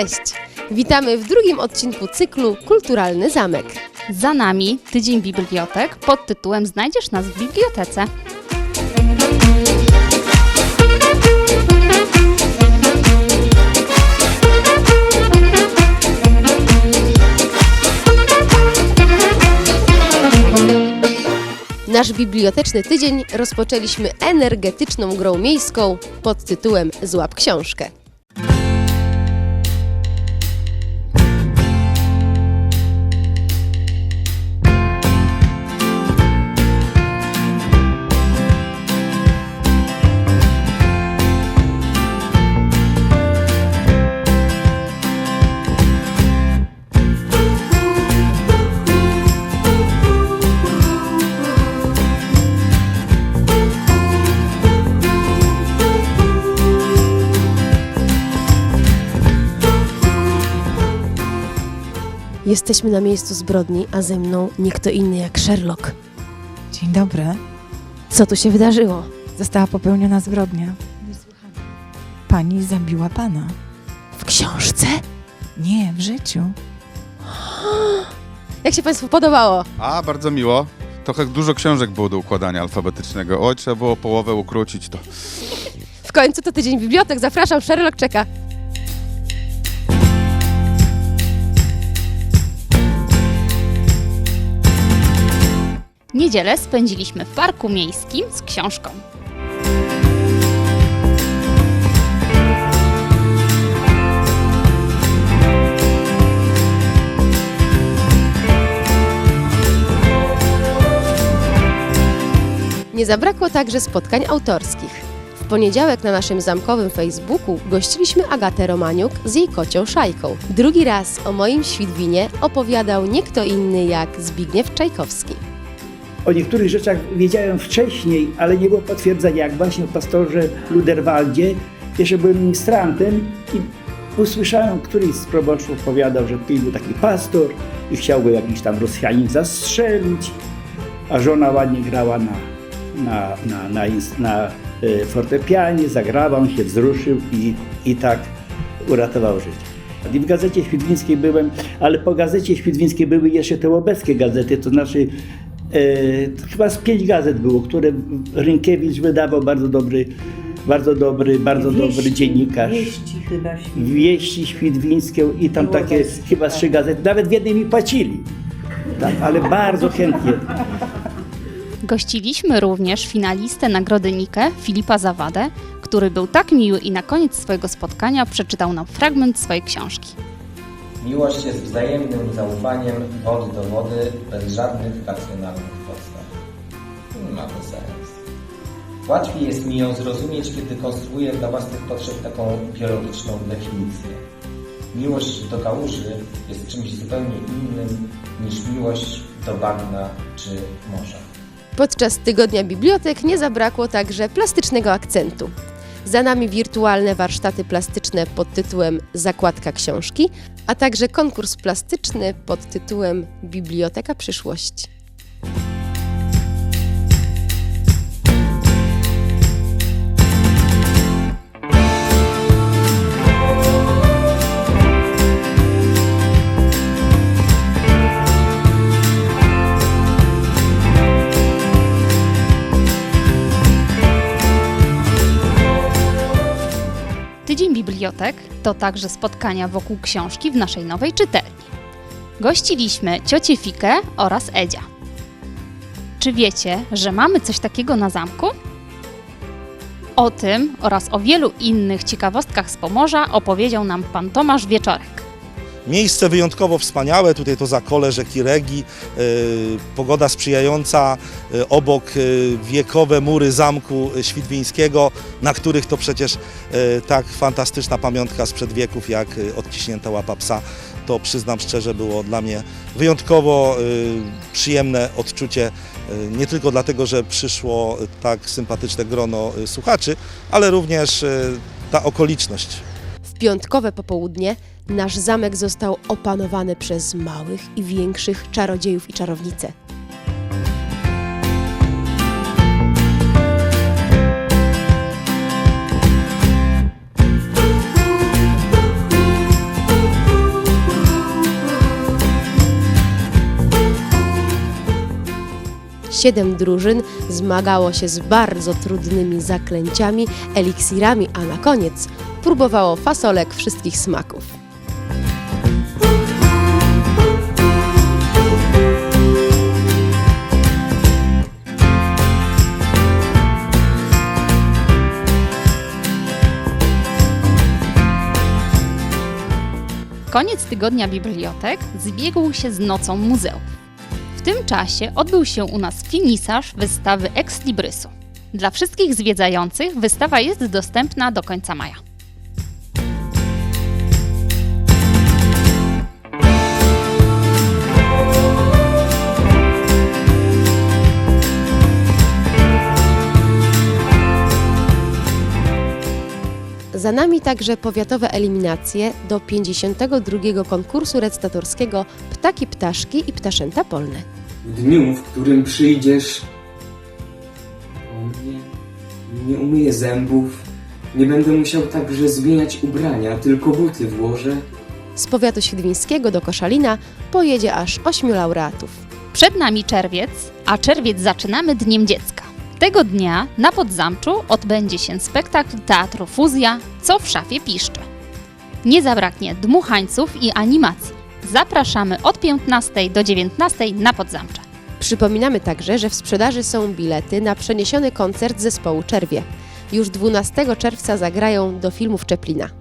Cześć! Witamy w drugim odcinku cyklu Kulturalny Zamek. Za nami tydzień bibliotek pod tytułem Znajdziesz nas w bibliotece. Nasz biblioteczny tydzień rozpoczęliśmy energetyczną grą miejską pod tytułem Złap książkę. Jesteśmy na miejscu zbrodni, a ze mną nie kto inny jak Sherlock. Dzień dobry. Co tu się wydarzyło? Została popełniona zbrodnia. Pani zabiła pana. W książce? Nie, w życiu. Jak się Państwu podobało? A, bardzo miło. Trochę dużo książek było do układania alfabetycznego. Oj, trzeba było połowę ukrócić to. W końcu to tydzień bibliotek. Zapraszam, Sherlock czeka. Niedzielę spędziliśmy w parku miejskim z książką. Nie zabrakło także spotkań autorskich. W poniedziałek na naszym zamkowym Facebooku gościliśmy Agatę Romaniuk z jej kocią Szajką. Drugi raz o moim Świdwinie opowiadał nie kto inny jak Zbigniew Czajkowski. O niektórych rzeczach wiedziałem wcześniej, ale nie było potwierdzenia, jak właśnie o pastorze Luderwaldzie. Jeszcze byłem ministrantem i usłyszałem, któryś z proboszczów opowiadał, że był taki pastor i chciał go jakiś tam Rosjanin zastrzelić, a żona ładnie grała na, na, na, na, na e, fortepianie, zagrała, on się wzruszył i, i tak uratował życie. I w Gazecie Świdwińskiej byłem, ale po Gazecie Świdwińskiej były jeszcze te łobeckie gazety, to znaczy chyba z pięć gazet było, które Rynkiewicz wydawał bardzo dobry, bardzo dobry, bardzo dobry dziennikarz. Wieści chyba świetnie. Wieści Świdwińskie i tam Było takie bez- chyba trzy gazety, nawet w jednej mi płacili. Tak, ale bardzo chętnie. Gościliśmy również finalistę nagrody Nike, Filipa Zawadę, który był tak miły i na koniec swojego spotkania przeczytał nam fragment swojej książki. Miłość jest wzajemnym zaufaniem wody do wody bez żadnych racjonalnych podstaw. Nie ma to sens. Łatwiej jest mi ją zrozumieć, kiedy konstruuję dla własnych potrzeb taką biologiczną definicję. Miłość do kałuży jest czymś zupełnie innym niż miłość do bagna czy morza. Podczas tygodnia bibliotek nie zabrakło także plastycznego akcentu. Za nami wirtualne warsztaty plastyczne pod tytułem Zakładka książki, a także konkurs plastyczny pod tytułem Biblioteka przyszłości. Tydzień bibliotek to także spotkania wokół książki w naszej nowej czytelni. Gościliśmy ciocię Fikę oraz Edzia. Czy wiecie, że mamy coś takiego na zamku? O tym oraz o wielu innych ciekawostkach z Pomorza opowiedział nam pan Tomasz Wieczorek. Miejsce wyjątkowo wspaniałe, tutaj to zakole rzeki Regi, e, pogoda sprzyjająca, e, obok e, wiekowe mury zamku świdwińskiego, na których to przecież tak fantastyczna pamiątka sprzed wieków jak odciśnięta łapa psa. To przyznam szczerze było dla mnie wyjątkowo przyjemne odczucie nie tylko dlatego, że przyszło tak sympatyczne grono słuchaczy, ale również ta okoliczność. W piątkowe popołudnie nasz zamek został opanowany przez małych i większych czarodziejów i czarownice. Siedem drużyn zmagało się z bardzo trudnymi zaklęciami, eliksirami, a na koniec próbowało fasolek wszystkich smaków. Koniec tygodnia bibliotek zbiegł się z nocą muzeów. W tym czasie odbył się u nas finisaż wystawy Ex Librysu. Dla wszystkich zwiedzających wystawa jest dostępna do końca maja. Nami także powiatowe eliminacje do 52. konkursu recytatorskiego Ptaki Ptaszki i Ptaszęta Polne. W dniu, w którym przyjdziesz po mnie, nie umyję zębów, nie będę musiał także zmieniać ubrania, tylko buty włożę. Z powiatu świdwińskiego do Koszalina pojedzie aż ośmiu laureatów. Przed nami czerwiec, a czerwiec zaczynamy Dniem Dziecka. Tego dnia na Podzamczu odbędzie się spektakl Teatru Fuzja Co w szafie piszcze. Nie zabraknie dmuchańców i animacji. Zapraszamy od 15 do 19 na Podzamcze. Przypominamy także, że w sprzedaży są bilety na przeniesiony koncert zespołu Czerwie. Już 12 czerwca zagrają do filmów Czeplina.